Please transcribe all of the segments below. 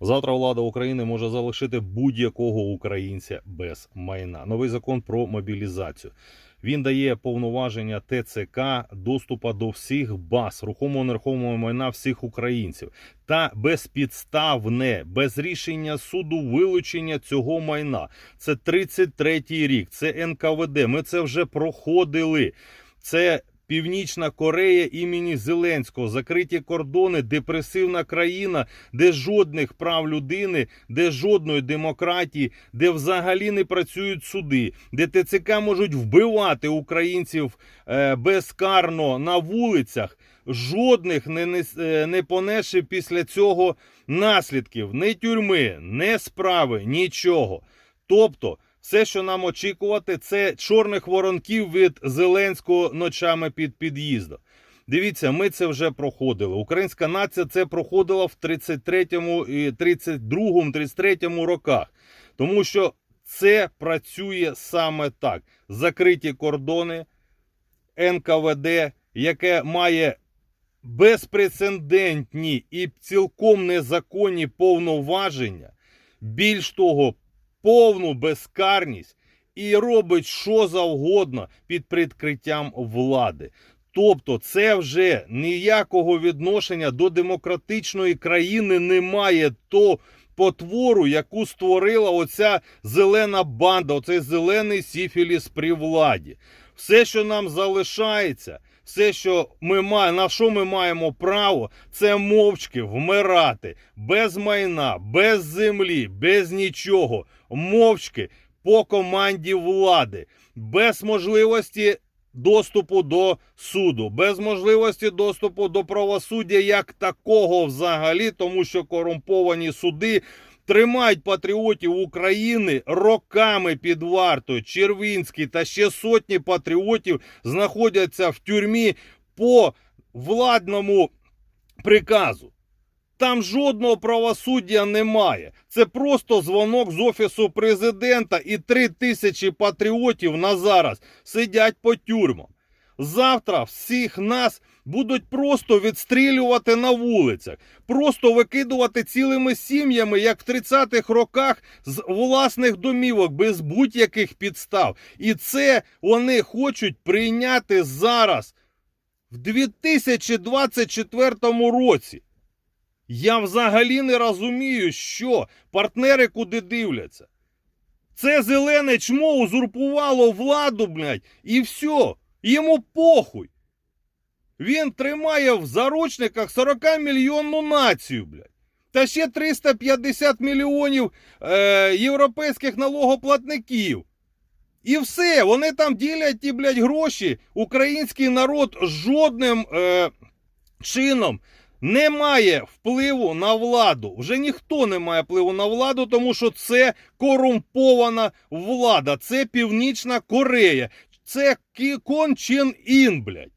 Завтра влада України може залишити будь-якого українця без майна. Новий закон про мобілізацію. Він дає повноваження ТЦК доступу до всіх баз рухомого нерухомого майна всіх українців та безпідставне, без рішення суду вилучення цього майна. Це 33-й рік, це НКВД. Ми це вже проходили. Це Північна Корея імені Зеленського, закриті кордони, депресивна країна, де жодних прав людини, де жодної демократії, де взагалі не працюють суди, де ТЦК можуть вбивати українців е, безкарно на вулицях. Жодних не, е, не понесши після цього наслідків, ні тюрми, ні справи, нічого. Тобто, все, що нам очікувати, це чорних воронків від Зеленського ночами під під'їздом. Дивіться, ми це вже проходили. Українська нація це проходила в 33-му, і 32-му, 33-му роках. Тому що це працює саме так: закриті кордони, НКВД, яке має безпрецедентні і цілком незаконні повноваження. Більш того, повну безкарність і робить що завгодно під прикриттям влади. Тобто, це вже ніякого відношення до демократичної країни немає то потвору, яку створила оця зелена банда, оцей зелений сіфіліс при владі. Все, що нам залишається, все, що ми маємо, на що ми маємо право, це мовчки вмирати. Без майна, без землі, без нічого, мовчки по команді влади, без можливості доступу до суду, без можливості доступу до правосуддя як такого взагалі, тому що корумповані суди. Тримають патріотів України роками під вартою. Червінський та ще сотні патріотів знаходяться в тюрмі по владному приказу. Там жодного правосуддя немає. Це просто дзвонок з офісу президента і три тисячі патріотів на зараз сидять по тюрмам. Завтра всіх нас будуть просто відстрілювати на вулицях, просто викидувати цілими сім'ями, як в 30-х роках, з власних домівок без будь-яких підстав. І це вони хочуть прийняти зараз, в 2024 році. Я взагалі не розумію, що партнери куди дивляться. Це зелене чмо узурпувало владу, блядь, і все. Йому похуй. Він тримає в заручниках 40 мільйонну націю, блядь. Та ще 350 мільйонів е, європейських налогоплатників. І все, вони там ділять ті, блядь, гроші. Український народ жодним е, чином не має впливу на владу. Вже ніхто не має впливу на владу, тому що це корумпована влада. Це Північна Корея. Це кончен Кон Чен Ін, блядь.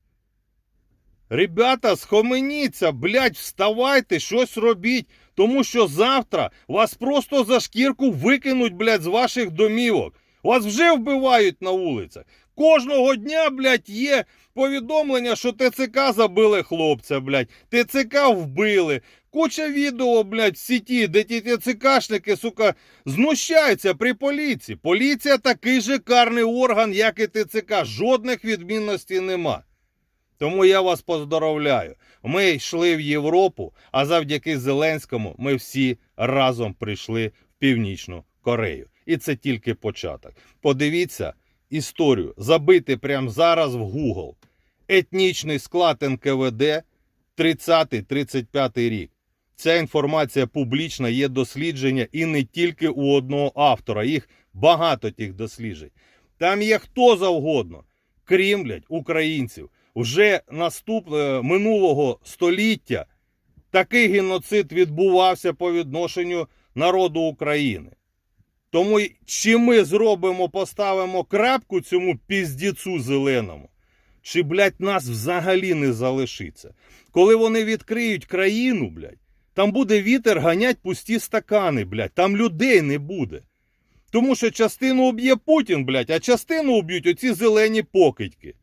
Ребята, схоменіться, блядь, вставайте, щось робіть. Тому що завтра вас просто за шкірку викинуть, блядь, з ваших домівок. Вас вже вбивають на вулицях. Кожного дня, блядь, є повідомлення, що ТЦК забили хлопця, блядь. ТЦК вбили. Куча відео, блядь, в сіті, де ті ТЦКшники, сука, знущаються при поліції. Поліція такий же карний орган, як і ТЦК. Жодних відмінностей нема. Тому я вас поздоровляю. Ми йшли в Європу, а завдяки Зеленському ми всі разом прийшли в Північну Корею. І це тільки початок. Подивіться історію. Забити прямо зараз в Google. Етнічний склад НКВД 30-35 рік. Ця інформація публічна, є дослідження і не тільки у одного автора. Їх багато тих досліджень. Там є хто завгодно, крім блядь, українців. Вже наступного минулого століття такий геноцид відбувався по відношенню народу України. Тому чи ми зробимо, поставимо крапку цьому піздіцу зеленому, чи, блядь, нас взагалі не залишиться. Коли вони відкриють країну, блядь, там буде вітер ганять пусті стакани, блядь, там людей не буде. Тому що частину уб'є Путін, блядь, а частину уб'ють оці зелені покидьки.